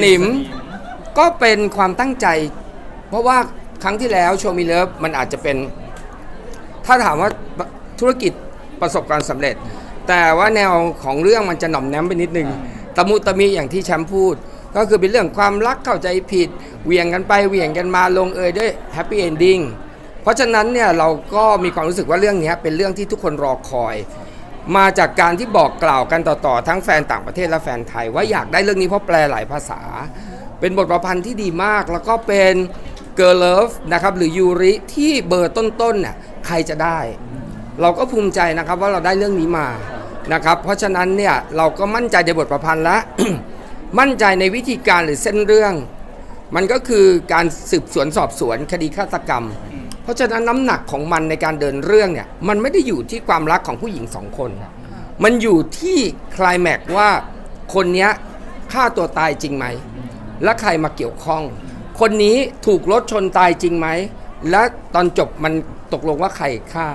หนิมก็เป็นความตั้งใจ เพราะว่าครั้งที่แล้วโชว์มิเลิฟมันอาจจะเป็น ถ้าถามว่าธุรกิจประสบความสำเร็จ แต่ว่าแนวของเรื่องมันจะหน่อมแนมไปนิดนึงตะมุตะมิอย่างที่แชมป์พูด ก็คือเป็นเรื่องความรักเข้าใจผิดเหวี่ยงกันไปเหวี่ยงกันมาลงเอยด้วยแฮปปี้เอนดิ้งเพราะฉะนั้นเนี่ยเราก็มีความรู้สึกว่าเรื่องนี้เป็นเรื่องที่ทุกคนรอคอย มาจากการที่บอกกล่าวกันต่อๆ ทั้งแฟนต่างประเทศและแฟนไทย ว่าอยากได้เรื่องนี้เพราะแปลหลายภาษา เป็นบทประพันธ์ที่ดีมาก แล้วก็เป็นเกิร์ลเลิฟนะครับหรือยูริที่เบอร์ต้นๆเนี่ยใครจะได้ เราก็ภูมิใจนะครับว่าเราได้เรื่องนี้มานะครับเพราะฉะนั้นเนี่ยเราก็มั่นใจในบทประพันธ์และ มั่นใจในวิธีการหรือเส้นเรื่อง มันก็คือการสืบสวนสอบสวนคดีฆาตกรรม เพราะฉะนั้นน้ำหนักของมันในการเดินเรื่องเนี่ยมันไม่ได้อยู่ที่ความรักของผู้หญิงสองคนมันอยู่ที่คลายแม็กว่าคนเนี้ยฆ่าตัวตายจริงไหม และใครมาเกี่ยวข้อง คนนี้ถูกรถชนตายจริงไหม และตอนจบมันตกลงว่าใครฆ่า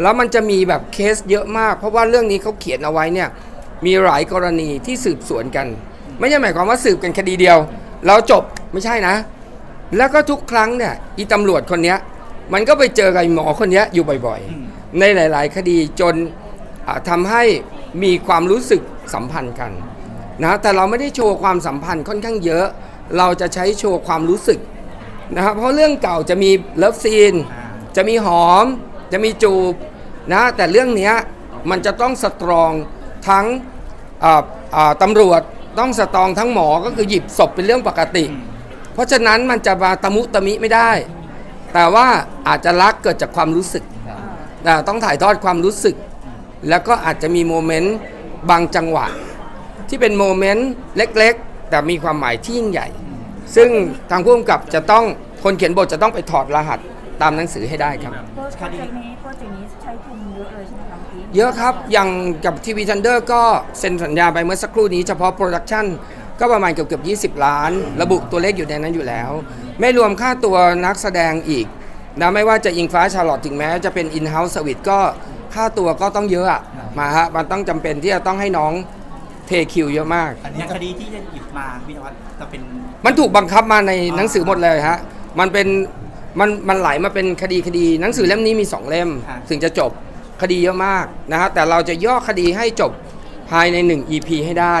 แล้วมันจะมีแบบเคสเยอะมาก เพราะว่าเรื่องนี้เขาเขียนเอาไว้เนี่ยมีหลายกรณีที่สืบสวนกัน ไม่ใช่หมายความว่าสืบกันคดีเดียว แล้วจบไม่ใช่นะ แล้วก็ทุกครั้งเนี่ยอีตำรวจคนเนี้ย มันก็ไปเจอกับไอ้หมอคนเนี้ยอยู่บ่อยๆ ในหลาย ๆ คดีจนอ่าทำาให้มีความรู้สึกสัมพันธ์กันนะแต่เราไม่ได้โชว์ความสัมพันธ์ค่อนข้างเยอะ เราจะใช้โชว์ความรู้สึกนะครับเพราะเรื่องเก่าจะมีเลิฟซีน จะมีหอม จะมีจูบนะแต่เรื่องเนี้ยมันจะต้องสตรองทั้งอ่าอ่าตำรวจต้องสตรองทั้งหมอก็คือหยิบศพเป็นเรื่องปกติ เพราะฉะนั้นมันจะมาตะมุตะมิไม่ได้ แต่ว่าอาจจะรักเกิดจากความรู้สึกแต่ต้องถ่ายทอดความรู้สึก แล้วก็อาจจะมีโมเมนต์บางจังหวะ ที่เป็นโมเมนต์เล็กๆ แต่มีความหมายที่ยิ่งใหญ่ ซึ่งทางผู้กำกับจะต้องคนเขียนบทจะต้องไปถอดรหัสตามหนังสือให้ได้ครับ โปรเจกต์นี้โปรเจกต์นี้ใช้ทุนเยอะเลยใช่ไหมคะเมื่อกี้เยอะครับ อย่างกับทีวีทันเดอร์ก็เซ็นสัญญาไปเมื่อสักครู่นี้เฉพาะโปรดักชัน ก็ประมาณเกือบเกือบ20 ล้าน ระบุตัวเลขอยู่ในนั้นอยู่แล้ว ไม่รวมค่าตัวนักแสดงอีกนะไม่ว่าจะอิงฟ้าชาร์ลอตถึงแม้จะเป็นอินเฮ้าส์สวิตก็ค่าตัวก็ต้องเยอะอะมาฮะมันต้องจำเป็นที่จะต้องให้น้องเทคิวเยอะมาก อันอนี้ย่างก็คดีที่จะหยิบมาพี่นวัดจะเป็นมันถูกบังคับมาในหนังสือหมดเลยฮะ มันเป็นมันมันไหลมาเป็นคดีคดี หนังสือเล่มนี้มีสองเล่ม ถึงจะจบคดีเยอะมากนะฮะแต่เราจะย่อคดีให้จบภายใน 1 EP ให้ได้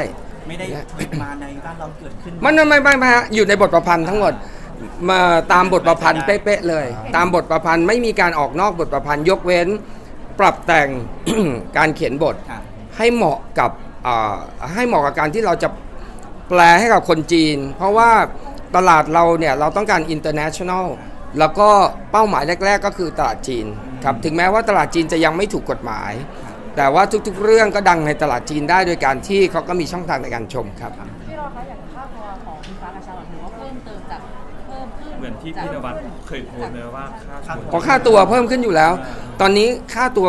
ไม่ได้หยิบมาในบ้านเราเกิดขึ้น มันไม่ไม่ไม่ไม่ฮะอยู่ในบทประพันธ์ทั้งหมดมาตามบทประพันธ์เป๊ะๆเลย ตามบทประพันธ์ไม่มีการออกนอกบทประพันธ์ยกเว้น ปรับแต่ง การเขียนบทครับให้เหมาะกับอ่าให้เหมาะกับการที่เราจะแปลให้กับคนจีน เพราะว่าตลาดเราเนี่ยเราต้องการ international แล้วก็เป้าหมายแรก ๆ ก็คือตลาดจีนครับถึงแม้ว่าตลาดจีนจะยังไม่ถูกกฎหมาย แต่ว่าทุกๆ เรื่องก็ดังในตลาดจีนได้โดยการที่เขาก็มีช่องทางในการชมครับ พี่รอคะอย่างค่าตัวของคุณฟ้ากับชาลอตถือว่าเพิ่มเติมจากเพิ่มขึ้นเหมือนที่พี่นวัดเคยโพสต์เลยว่าค่าตัวพอค่าตัวเพิ่มขึ้นอยู่แล้ว ตอนนี้ค่าตัว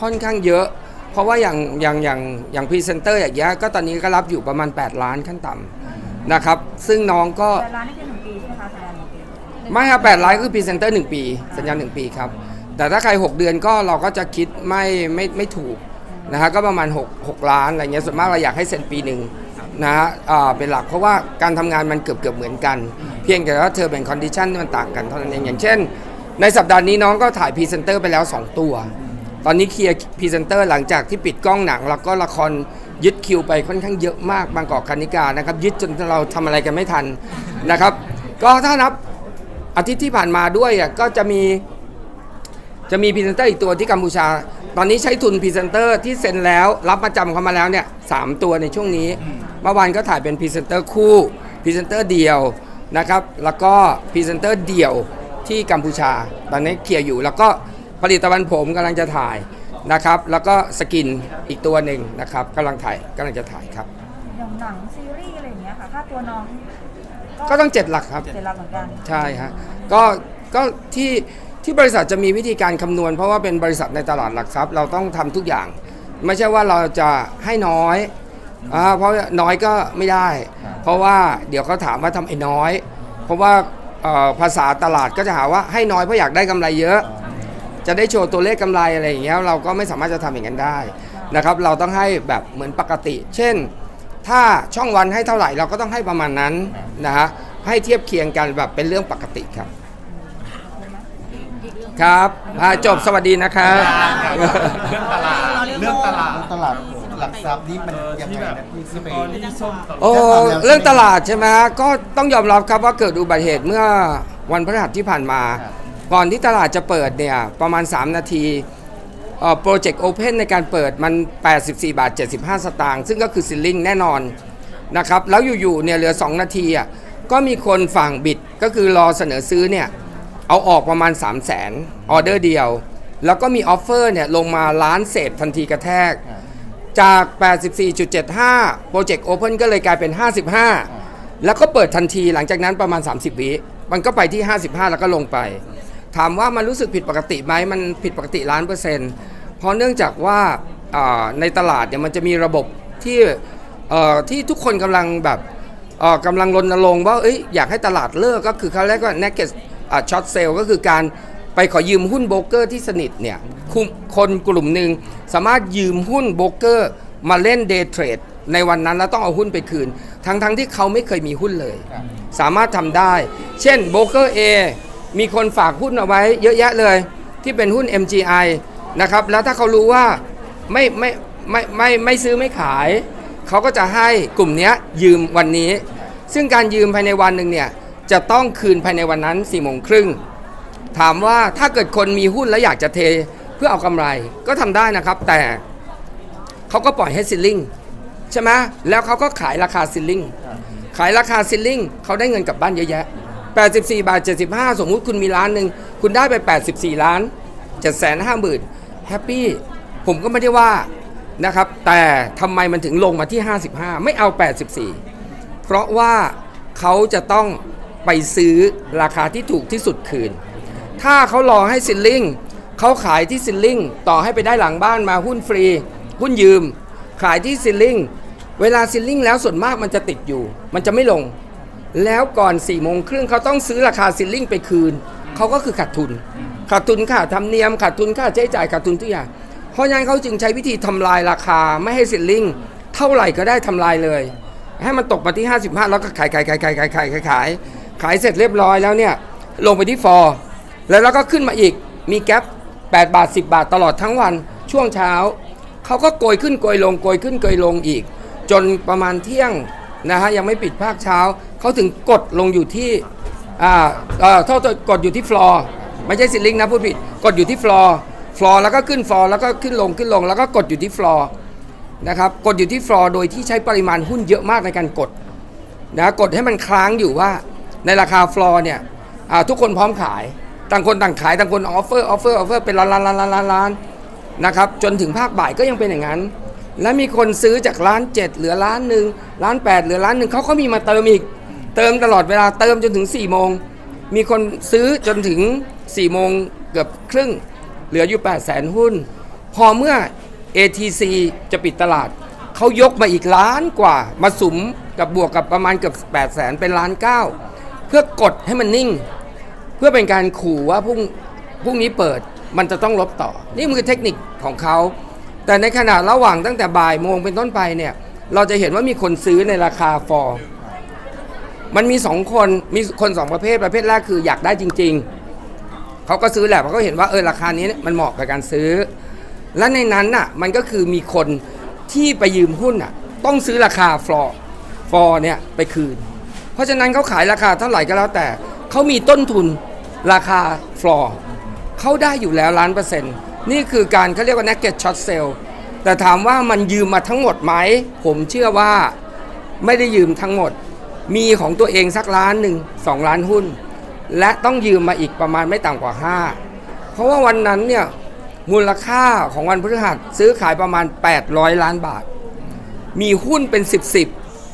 ค่อนข้างเยอะ เพราะว่าอย่างอย่างอย่างอย่างพรีเซนเตอร์อย่างเงี้ยก็ตอนนี้ก็รับอยู่ประมาณ 8 ล้านขั้นต่ำนะครับ ซึ่งน้องก็แต่ร้านนี่คือหนึ่งปีใช่ไหมคะสัญญาหนึ่งปีไม่ครับ8ล้านคือพรีเซนเตอร์1ปี สัญญา1ปีครับ แต่ถ้าใคร 6 เดือนก็เราก็จะคิดไม่ไม่ไม่ถูกนะฮะก็ประมาณ6 6ล้านอะไรเงี้ยส่วนมากเราอยากให้เซ็นปีหนึ่งนะฮะเป็นหลักเพราะว่าการทำงานมันเกือบเกือบเหมือนกัน เพียงแต่ว่าเธอเป็นคอนดิชันที่มันต่างกันเท่านั้นเองอย่างเช่น ในสัปดาห์นี้น้องก็ถ่ายพรีเซนเตอร์ไปแล้ว 2 ตัว ตอนนี้เคลียร์พรีเซนเตอร์หลังจากที่ปิดกล้องหนัง แล้วก็ละครยึดคิวไปค่อนข้างเยอะมากบางกอกคณิกานะครับยึดจนเราทำอะไรกันไม่ทันนะครับ ก็ถ้านับอาทิตย์ที่ผ่านมาด้วยก็จะมี จะมีพรีเซนเตอร์อีกตัวที่กัมพูชา ตอนนี้ใช้ทุนพรีเซนเตอร์ที่เซ็นแล้วรับประจำเขามาแล้วเนี่ยสามตัวในช่วงนี้ เมื่อวานก็ถ่ายเป็นพรีเซนเตอร์คู่พรีเซนเตอร์เดียวนะครับ แล้วก็พรีเซนเตอร์เดี่ยวที่กัมพูชา ตอนนี้เคลียร์อยู่ แล้วก็ผลิตภัณฑ์ผมกำลังจะถ่ายนะครับ แล้วก็สกินอีกตัวหนึ่งนะครับกำลังถ่ายกำลังจะถ่ายครับ อย่างหนังซีรีส์อะไรอย่างเงี้ยค่ะค่าตัวน้องก็ต้องเจ็ดหลักครับเจ็ดหลักเหมือนกัน ใช่ฮะ ก็ ก็ที่ ที่บริษัทจะมีวิธีการคำนวณ เพราะว่าเป็นบริษัทในตลาดหลักทรัพย์เราต้องทำทุกอย่าง ไม่ใช่ว่าเราจะให้น้อยอ่าเพราะน้อยก็ไม่ได้ เพราะว่าเดี๋ยวเขาถามว่าทำไอ้น้อย เพราะว่าเอ่อภาษาตลาดก็จะหาว่าให้น้อยเพราะอยากได้กำไรเยอะ จะได้โชว์ตัวเลขกำไรอะไรอย่างเงี้ยเราก็ไม่สามารถจะทำอย่างนั้นได้นะครับเราต้องให้แบบเหมือนปกติ เช่น ถ้าช่องวันให้เท่าไหร่เราก็ต้องให้ประมาณนั้นนะฮะให้เทียบเคียงกันแบบเป็นเรื่องปกติครับ ครับอ่าจบสวัสดีนะครับ เรื่องตลาดเรื่องตลาด ตลาดหลักทรัพย์นี่มันเออยังที่ไงแบบนะพี่สที่ไป ตอรี่ส้มตลาดโอ้เรื่องตลาดใช่ไหมฮะก็ต้องยอมรับครับว่าเกิดอุบัติเหตุเมื่อวันพฤหัสที่ผ่านมาก่อนที่ตลาดจะเปิดเนี่ยประมาณ 3 นาทีโปรเจกต์โอเพนในการเปิดมัน 84 บาท 75 สตางค์ซึ่งก็คือซิลลิงแน่นอนนะครับแล้วอยู่ๆเนี่ยเหลือ 2 นาทีอะก็มีคนฝั่งบิดก็คือรอเสนอซื้อเนี่ย เอาออกประมาณ 3 0 0 0 0 0ออเดอร์เดียว แล้วก็มีออฟเฟอร์เนี่ยลงมาล้านเศษทันทีกระแทก จาก 84.75 โปรเจกต์โอเพนก็เลยกลายเป็น 55 แล้วก็เปิดทันทีหลังจากนั้นประมาณ 30 วิมันก็ไปที่ 55 แล้วก็ลงไป ถามว่ามันรู้สึกผิดปกติไหมมันผิดปกติล้านเปอร์เซ็นต์เพราะเนื่องจากว่าอ่าในตลาดเนี่ยมันจะมีระบบที่เอ่อที่ทุกคนกำลังแบบเอ่อกำลังรณรงค์ว่าเอ้ยอยากให้ตลาดเลิกก็คือเขาเรียกว่า naked ช็อตเซลก็คือการไปขอยืมหุ้นโบรกเกอร์ที่สนิทเนี่ยคุมคนกลุ่มหนึ่งสามารถยืมหุ้นโบรกเกอร์มาเล่นเดย์เทรดในวันนั้นแล้วต้องเอาหุ้นไปคืน ทั้งๆทที่เขาไม่เคยมีหุ้นเลย สามารถทำได้ เช่นโบรกเกอร์ A มีคนฝากหุ้นเอาไว้เยอะแยะเลย ที่เป็นหุ้น MGI นะครับแล้วถ้าเขารู้ว่าไม่ไม่ไม่ไม่ไม่ซื้อไม่ขาย เขาก็จะให้กลุ่มเนี้ยยืมวันนี้ ซึ่งการยืมภายในวันหนึ่งเนี่ย จะต้องคืนภายในวันนั้น4ี่โมงครึ่งถามว่าถ้าเกิดคนมีหุ้นแล้วอยากจะเทเพื่อเอากำไรก็ทำได้นะครับ แต่เขาก็ปล่อยให้ซิลลิงใช่ไหมแล้วเขาก็ขายราคาซิลลิงขายราคาซิลลิงเขาได้เงินกลับบ้านเยอะแยะ 84 บาท 75 สมมุติคุณมีล้านหนึ่งคุณได้ไป 84 ล้าน 7 5 0 0 0 0แฮปปี้ผมก็ไม่ได้ว่านะครับ แต่ทำไมมันถึงลงมาที่ 55 ไม่เอา 84 เพราะว่าเขาจะต้อง ไปซื้อราคาที่ถูกที่สุดคืน ถ้าเขารอให้ซิลลิงเขาขายที่ซิลลิงต่อให้ไปได้หลังบ้านมาหุ้นฟรี หุ้นยืม ขายที่ซิลลิงเวลาซิลลิงแล้วส่วนมากมันจะติดอยู่ มันจะไม่ลง แล้วก่อน4ี่โมงครึ่งเขาต้องซื้อราคาซิลลิงไปคืน เขาก็คือขาดทุน ขาดทุนค่าธรรมเนียมขาดทุนค่าใช้จ่ายขาดทุนทุกอย่าง เพราะฉะนั้นเขาจึงใช้วิธีทำลายราคาไม่ให้ซิลลิงเท่าไหร่ก็ได้ทำลายเลย ให้มันตกมาที่ 55 แล้วก็ขายขายขายขายขายขายขาย ขายเสร็จเรียบร้อยแล้วเนี่ยลงไปที่ฟอร์แล้วเราก็ขึ้นมาอีกมีแก๊ป8บาท 10 บาทตลอดทั้งวันช่วงเช้า เขาก็โกยขึ้นโกยลงโกยขึ้นโกยลงอีก จนประมาณเที่ยงนะฮะยังไม่ปิดภาคเช้า เขาถึงกดลงอยู่ที่อ่าเอ่อทษโทษกดอยู่ที่ฟลอร์ไม่ใช่ซิลลิงนะพูดผิดกดอยู่ที่ฟลอร์ฟลอร์แล้วก็ขึ้นฟลอร์แล้วก็ขึ้นลงขึ้นลง แล้วก็กดอยู่ที่ฟลอร์นะครับกดอยู่ที่ฟลอร์โดยที่ใช้ปริมาณหุ้นเยอะมากในการกดนะกดให้มันค้างอยู่ว่า ในราคาฟลอร์เนี่ยทุกคนพร้อมขาย ต่างคนต่างขาย ต่างคนออฟเฟอร์ออฟเฟอร์ออฟเฟอร์เป็นล้านล้านล้านล้านล้านล้านนะครับจนถึงภาคบ่ายก็ยังเป็นอย่างนั้น และมีคนซื้อจากล้านเจ็ดเหลือล้านหนึ่งล้านแปดเหลือล้านหนึ่งเขาก็มีมาเติมอีก เติมตลอดเวลาเติมจนถึง4ี่โมงมีคนซื้อจนถึง4ี่โมงเกือบครึ่ง เหลืออยู่8 0 0แสนหุ้น พอเมื่อ ATC จะปิดตลาดเขายกมาอีกล้านกว่ามาสุมกับบวกกับประมาณเกือบ8 0 0แสนเป็นล้านเก้า เพื่อกดให้มันนิ่ง เพื่อเป็นการขู่ว่าพรุ่งพรุ่งนี้เปิดมันจะต้องลบต่อ นี่คือเทคนิคของเขา แต่ในขณะระหว่างตั้งแต่บ่ายโมงเป็นต้นไปเนี่ย เราจะเห็นว่ามีคนซื้อในราคาฟอร์มันมีสองคนมีคนสองประเภทประเภทแรกคืออยากได้จริง ๆ เขาก็ซื้อแหละเพราะเขาเห็นว่าเออราคานี้มันเหมาะกับการซื้อ และในนั้นน่ะมันก็คือมีคนที่ไปยืมหุ้นน่ะต้องซื้อราคาฟลอร์ฟอร์เนี่ยไปคืน เพราะฉะนั้นเขาขายราคาเท่าไหร่ก็แล้วแต่ เขามีต้นทุนราคาฟลอร์เขาได้อยู่แล้วล้านเปอร์เซ็นต์นี่คือการเขาเรียกว่า naked short sale แต่ถามว่ามันยืมมาทั้งหมดไหม ผมเชื่อว่าไม่ได้ยืมทั้งหมด มีของตัวเองสักล้านหนึ่งสองล้านหุ้น และต้องยืมมาอีกประมาณไม่ต่ำกว่า 5 เพราะว่าวันนั้นเนี่ยมูลค่าของวันพฤหัสซื้อขายประมาณ 800 ล้านบาท มีหุ้นเป็น 10บส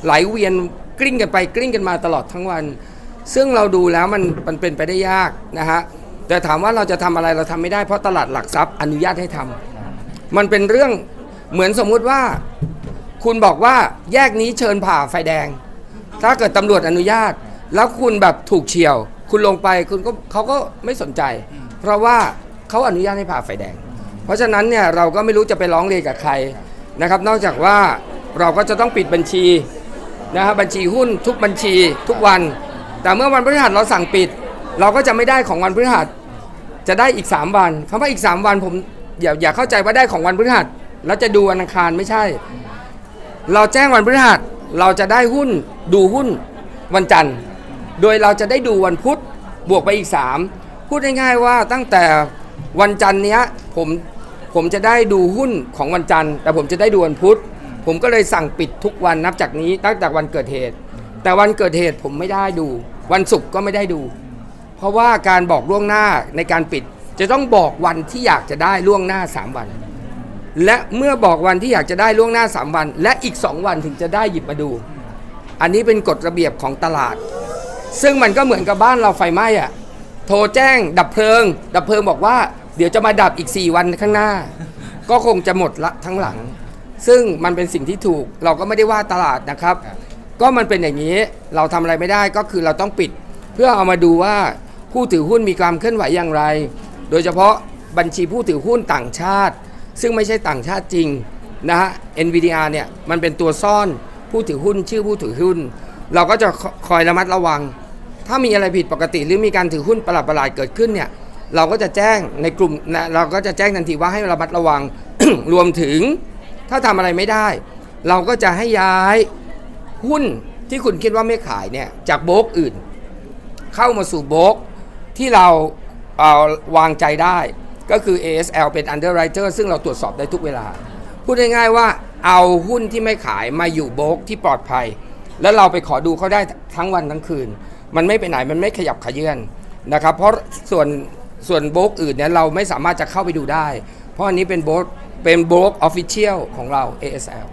ไหลเวียน กลิ้งกันไปกลิ้งกันมาตลอดทั้งวัน ซึ่งเราดูแล้วมันมันเป็นไปได้ยากนะฮะแต่ถามว่าเราจะทำอะไรเราทำไม่ได้เพราะตลาดหลักทรัพย์อนุญาตให้ทำมันเป็นเรื่องเหมือนสมมุติว่า คุณบอกว่าแยกนี้เชิญผ่าไฟแดง ถ้าเกิดตำรวจอนุญาต แล้วคุณแบบถูกเฉียว คุณลงไปคุณก็เขาก็ไม่สนใจ เพราะว่าเขาอนุญาตให้ผ่าไฟแดง เพราะฉะนั้นเนี่ยเราก็ไม่รู้จะไปร้องเรียนกับใครนะครับ นอกจากว่าเราก็จะต้องปิดบัญชี นะฮะบัญชีหุ้นทุกบัญชีทุกวัน แต่เมื่อวันพฤหัสเราสั่งปิด เราก็จะไม่ได้ของวันพฤหัส จะได้อีก 3 วันคำว่าอีก 3 วันผมอย่าอย่าเข้าใจว่าได้ของวันพฤหัสแล้วจะดูวันอังคารไม่ใช่ เราแจ้งวันพฤหัสเราจะได้หุ้นดูหุ้นวันจันทร์ โดยเราจะได้ดูวันพุธบวกไปอีก 3 พูดง่ายๆว่าตั้งแต่วันจันทร์เนี้ยผมผมจะได้ดูหุ้นของวันจันทร์ แต่ผมจะได้ดูวันพุธ ผมก็เลยสั่งปิดทุกวันนับจากนี้ตั้งแต่วันเกิดเหตุ แต่วันเกิดเหตุผมไม่ได้ดู วันศุกร์ก็ไม่ได้ดู เพราะว่าการบอกล่วงหน้าในการปิด จะต้องบอกวันที่อยากจะได้ล่วงหน้า 3 วัน และเมื่อบอกวันที่อยากจะได้ล่วงหน้า 3 วัน และอีก 2 วันถึงจะได้หยิบมาดู อันนี้เป็นกฎระเบียบของตลาด ซึ่งมันก็เหมือนกับบ้านเราไฟไหม้อะโทรแจ้ง ดับเพลิง ดับเพลิงบอกว่า เดี๋ยวจะมาดับอีก 4 วันข้างหน้า ก็คงจะหมดละทั้งหลัง ซึ่งมันเป็นสิ่งที่ถูกเราก็ไม่ได้ว่าตลาดนะครับ ก็มันเป็นอย่างนี้เราทำอะไรไม่ได้ก็คือเราต้องปิด เพื่อเอามาดูว่าผู้ถือหุ้นมีความเคลื่อนไหวอย่างไร โดยเฉพาะบัญชีผู้ถือหุ้นต่างชาติ ซึ่งไม่ใช่ต่างชาติจริงนะฮะ NVDR เนี่ยมันเป็นตัวซ่อนผู้ถือหุ้นชื่อผู้ถือหุ้น เราก็จะคอยระมัดระวัง ถ้ามีอะไรผิดปกติหรือมีการถือหุ้นประหลาดๆเกิดขึ้นเนี่ยเราก็จะแจ้งในกลุ่มนะเราก็จะแจ้งทันทีว่าให้ระมัดระวังรวมถึง ถ้าทำอะไรไม่ได้ เราก็จะให้ย้ายหุ้นที่คุณคิดว่าไม่ขายเนี่ยจากโบกอื่น เข้ามาสู่โบกที่เราเอ่อวางใจได้ ก็คือ ASL เป็น underwriter ซึ่งเราตรวจสอบได้ทุกเวลา พูดง่ายๆว่าเอาหุ้นที่ไม่ขายมาอยู่โบกที่ปลอดภัย แล้วเราไปขอดูเขาได้ทั้งวันทั้งคืน มันไม่ไปไหนมันไม่ขยับขยื่นนะครับเพราะส่วนส่วนโบกอื่นเนี่ยเราไม่สามารถจะเข้าไปดูได้ เพราะอันนี้เป็นโบก เป็นโบรกออฟฟิเชียลของเรา ASL